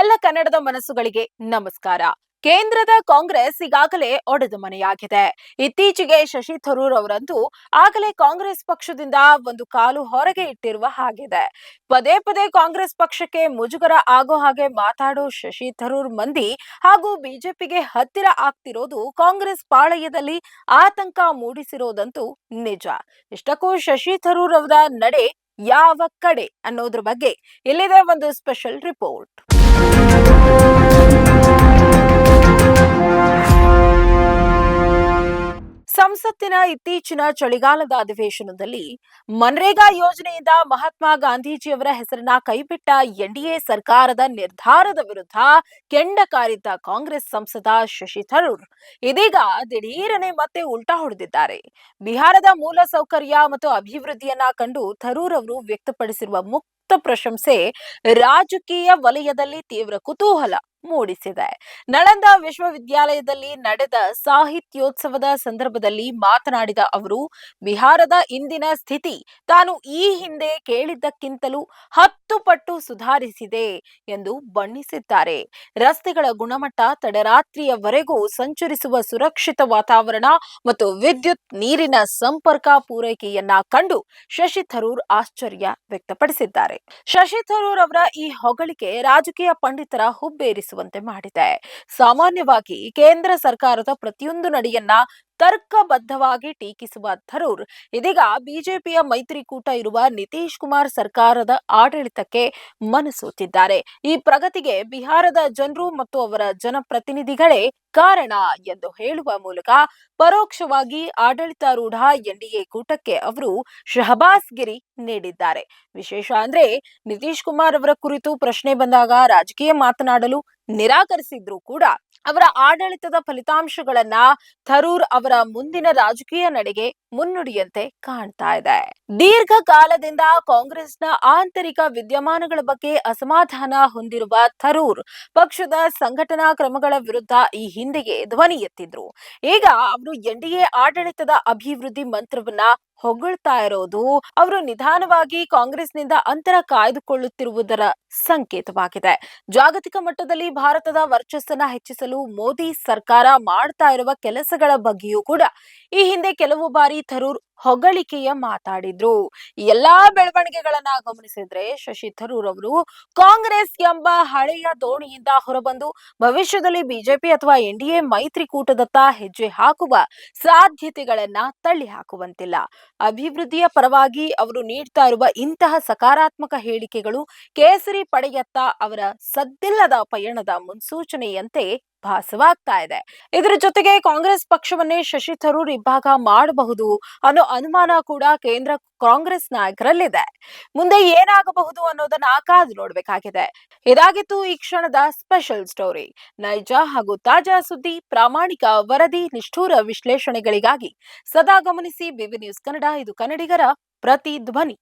ಎಲ್ಲ ಕನ್ನಡದ ಮನಸ್ಸುಗಳಿಗೆ ನಮಸ್ಕಾರ. ಕೇಂದ್ರದ ಕಾಂಗ್ರೆಸ್ ಈಗಾಗಲೇ ಒಡೆದ ಮನೆಯಾಗಿದೆ. ಇತ್ತೀಚೆಗೆ ಶಶಿ ಥರೂರ್ ಅವರಂತೂ ಆಗಲೇ ಕಾಂಗ್ರೆಸ್ ಪಕ್ಷದಿಂದ ಒಂದು ಕಾಲು ಹೊರಗೆ ಇಟ್ಟಿರುವ ಹಾಗಿದೆ. ಪದೇ ಪದೇ ಕಾಂಗ್ರೆಸ್ ಪಕ್ಷಕ್ಕೆ ಮುಜುಗರ ಆಗೋ ಹಾಗೆ ಮಾತಾಡೋ ಶಶಿ ಥರೂರ್ ಮಂದಿ ಹಾಗೂ ಬಿಜೆಪಿಗೆ ಹತ್ತಿರ ಆಗ್ತಿರೋದು ಕಾಂಗ್ರೆಸ್ ಪಾಳಯದಲ್ಲಿ ಆತಂಕ ಮೂಡಿಸಿರೋದಂತೂ ನಿಜ. ಇಷ್ಟಕ್ಕೂ ಶಶಿ ಥರೂರ್ ಅವರ ನಡೆ ಯಾವ ಕಡೆ ಅನ್ನೋದ್ರ ಬಗ್ಗೆ ಇಲ್ಲಿದೆ ಒಂದು ಸ್ಪೆಷಲ್ ರಿಪೋರ್ಟ್ ಸಂಸತ್ತಿನ ಇತ್ತೀಚಿನ ಚಳಿಗಾಲದ ಅಧಿವೇಶನದಲ್ಲಿ ಮನ್ರೇಗಾ ಯೋಜನೆಯಿಂದ ಮಹಾತ್ಮ ಗಾಂಧೀಜಿಯವರ ಹೆಸರನ್ನ ಕೈಬಿಟ್ಟ ಎನ್ಡಿಎ ಸರ್ಕಾರದ ನಿರ್ಧಾರದ ವಿರುದ್ಧ ಕೆಂಡ ಕಾರಿದ್ದ ಕಾಂಗ್ರೆಸ್ ಸಂಸದ ಶಶಿ ಥರೂರ್ ಇದೀಗ ದಿಢೀರನೆ ಮತ್ತೆ ಉಲ್ಟಾ ಹೊಡೆದಿದ್ದಾರೆ. ಬಿಹಾರದ ಮೂಲ ಸೌಕರ್ಯ ಮತ್ತು ಅಭಿವೃದ್ಧಿಯನ್ನ ಕಂಡು ಥರೂರ್ ಅವರು ವ್ಯಕ್ತಪಡಿಸಿರುವ ಮುಕ್ತ ಪ್ರಶಂಸೆ ರಾಜಕೀಯ ವಲಯದಲ್ಲಿ ತೀವ್ರ ಕುತೂಹಲ. ಮೂಡಿಸಿದೆ. ನಳಂದ ವಿಶ್ವವಿದ್ಯಾಲಯದಲ್ಲಿ ನಡೆದ ಸಾಹಿತ್ಯೋತ್ಸವದ ಸಂದರ್ಭದಲ್ಲಿ ಮಾತನಾಡಿದ ಅವರು, ಬಿಹಾರದ ಇಂದಿನ ಸ್ಥಿತಿ ತಾನು ಈ ಹಿಂದೆ ಕೇಳಿದ್ದಕ್ಕಿಂತಲೂ ಹತ್ತು ಪಟ್ಟು ಸುಧಾರಿಸಿದೆ ಎಂದು ಬಣ್ಣಿಸಿದ್ದಾರೆ. ರಸ್ತೆಗಳ ಗುಣಮಟ್ಟ ತಡರಾತ್ರಿಯವರೆಗೂ ಸಂಚರಿಸುವ ಸುರಕ್ಷಿತ ವಾತಾವರಣ ಮತ್ತು ವಿದ್ಯುತ್ ನೀರಿನ ಸಂಪರ್ಕ ಪೂರೈಕೆಯನ್ನ ಕಂಡು ಶಶಿ ಥರೂರ್ ಆಶ್ಚರ್ಯ ವ್ಯಕ್ತಪಡಿಸಿದ್ದಾರೆ. ಶಶಿ ಥರೂರ್ ಅವರ ಈ ಹೊಗಳಿಕೆ ರಾಜಕೀಯ ಪಂಡಿತರ ಹುಬ್ಬೇರಿಸುವಂತೆ ಮಾಡಿದೆ. ಸಾಮಾನ್ಯವಾಗಿ ಕೇಂದ್ರ ಸರ್ಕಾರದ ಪ್ರತಿಯೊಂದು ನಡೆಯನ್ನ ತರ್ಕಬದ್ಧವಾಗಿ ಟೀಕಿಸುವ ಥರೂರ್ ಇದೀಗ ಬಿಜೆಪಿಯ ಮೈತ್ರಿಕೂಟ ಇರುವ ನಿತೀಶ್ ಕುಮಾರ್ ಸರ್ಕಾರದ ಆಡಳಿತಕ್ಕೆ ಮನಸೋತಿದ್ದಾರೆ. ಈ ಪ್ರಗತಿಗೆ ಬಿಹಾರದ ಜನರು ಮತ್ತು ಅವರ ಜನಪ್ರತಿನಿಧಿಗಳೇ ಕಾರಣ ಎಂದು ಹೇಳುವ ಮೂಲಕ ಪರೋಕ್ಷವಾಗಿ ಆಡಳಿತಾರೂಢ ಎನ್ಡಿಎ ಕೂಟಕ್ಕೆ ಅವರು ಶಹಬಾಸ್ ಗಿರಿ ನೀಡಿದ್ದಾರೆ. ವಿಶೇಷ ಅಂದ್ರೆ ನಿತೀಶ್ ಕುಮಾರ್ ಅವರ ಕುರಿತು ಪ್ರಶ್ನೆ ಬಂದಾಗ ರಾಜಕೀಯ ಮಾತನಾಡಲು ನಿರಾಕರಿಸಿದ್ರು ಕೂಡ ಅವರ ಆಡಳಿತದ ಫಲಿತಾಂಶಗಳನ್ನ ಥರೂರ್ ಅವರ ಮುಂದಿನ ರಾಜಕೀಯ ನಡೆಗೆ ಮುನ್ನುಡಿಯಂತೆ ಕಾಣ್ತಾ ಇದೆ. ದೀರ್ಘಕಾಲದಿಂದ ಕಾಂಗ್ರೆಸ್ನ ಆಂತರಿಕ ವಿದ್ಯಮಾನಗಳ ಬಗ್ಗೆ ಅಸಮಾಧಾನ ಹೊಂದಿರುವ ಥರೂರ್ ಪಕ್ಷದ ಸಂಘಟನಾ ಕ್ರಮಗಳ ವಿರುದ್ಧ ಈ ಹಿಂದೆಯೇ ಧ್ವನಿ ಎತ್ತಿದ್ರು. ಈಗ ಅವರು ಎನ್ಡಿಎ ಆಡಳಿತದ ಅಭಿವೃದ್ಧಿ ಮಂತ್ರವನ್ನ ಹೊಗಳ್ತಾ ಇರೋದು ಅವರು ನಿಧಾನವಾಗಿ ಕಾಂಗ್ರೆಸ್ನಿಂದ ಅಂತರ ಕಾಯ್ದುಕೊಳ್ಳುತ್ತಿರುವುದರ ಸಂಕೇತವಾಗಿದೆ. ಜಾಗತಿಕ ಮಟ್ಟದಲ್ಲಿ ಭಾರತದ ವರ್ಚಸ್ಸನ್ನ ಹೆಚ್ಚಿಸಲು ಮೋದಿ ಸರ್ಕಾರ ಮಾಡ್ತಾ ಇರುವ ಕೆಲಸಗಳ ಬಗ್ಗೆಯೂ ಕೂಡ ಈ ಹಿಂದೆ ಕೆಲವು ಬಾರಿ ತರೂರ್ ಹೊಗಳಿಕೆಯ ಮಾತಾಡಿದ್ರು. ಎಲ್ಲಾ ಬೆಳವಣಿಗೆಗಳನ್ನ ಗಮನಿಸಿದ್ರೆ ಶಶಿ ತರೂರ್ ಅವರು ಕಾಂಗ್ರೆಸ್ ಎಂಬ ಹಳೆಯ ದೋಣಿಯಿಂದ ಹೊರಬಂದು ಭವಿಷ್ಯದಲ್ಲಿ ಬಿಜೆಪಿ ಅಥವಾ ಎನ್ ಡಿ ಎ ಮೈತ್ರಿಕೂಟದತ್ತ ಹೆಜ್ಜೆ ಹಾಕುವ ಸಾಧ್ಯತೆಗಳನ್ನ ತಳ್ಳಿ ಹಾಕುವಂತಿಲ್ಲ. ಅಭಿವೃದ್ಧಿಯ ಪರವಾಗಿ ಅವರು ನೀಡ್ತಾ ಇರುವ ಇಂತಹ ಸಕಾರಾತ್ಮಕ ಹೇಳಿಕೆಗಳು ಕೇಸರಿ ಪಡೆಯತ್ತ ಅವರ ಸದ್ದಿಲ್ಲದ ಪಯಣದ ಮುನ್ಸೂಚನೆಯಂತೆ ಭಾಸವಾಗ್ತಾ ಇದೆ. ಇದರ ಜೊತೆಗೆ ಕಾಂಗ್ರೆಸ್ ಪಕ್ಷವನ್ನೇ ಶಶಿ ಥರೂರ್ ಇಬ್ಬಾಗ ಮಾಡಬಹುದು ಅನ್ನೋ ಅನುಮಾನ ಕೂಡ ಕೇಂದ್ರ ಕಾಂಗ್ರೆಸ್ ನಾಯಕರಲ್ಲಿದೆ. ಮುಂದೆ ಏನಾಗಬಹುದು ಅನ್ನೋದನ್ನ ಕಾದು ನೋಡ್ಬೇಕಾಗಿದೆ. ಇದಾಗಿತ್ತು ಈ ಕ್ಷಣದ ಸ್ಪೆಷಲ್ ಸ್ಟೋರಿ. ನೈಜ ಹಾಗೂ ತಾಜಾ ಸುದ್ದಿ, ಪ್ರಾಮಾಣಿಕ ವರದಿ, ನಿಷ್ಠೂರ ವಿಶ್ಲೇಷಣೆಗಳಿಗಾಗಿ ಸದಾ ಗಮನಿಸಿ ಬಿವಿ ನ್ಯೂಸ್ ಕನ್ನಡ, ಇದು ಕನ್ನಡಿಗರ ಪ್ರತಿ ಧ್ವನಿ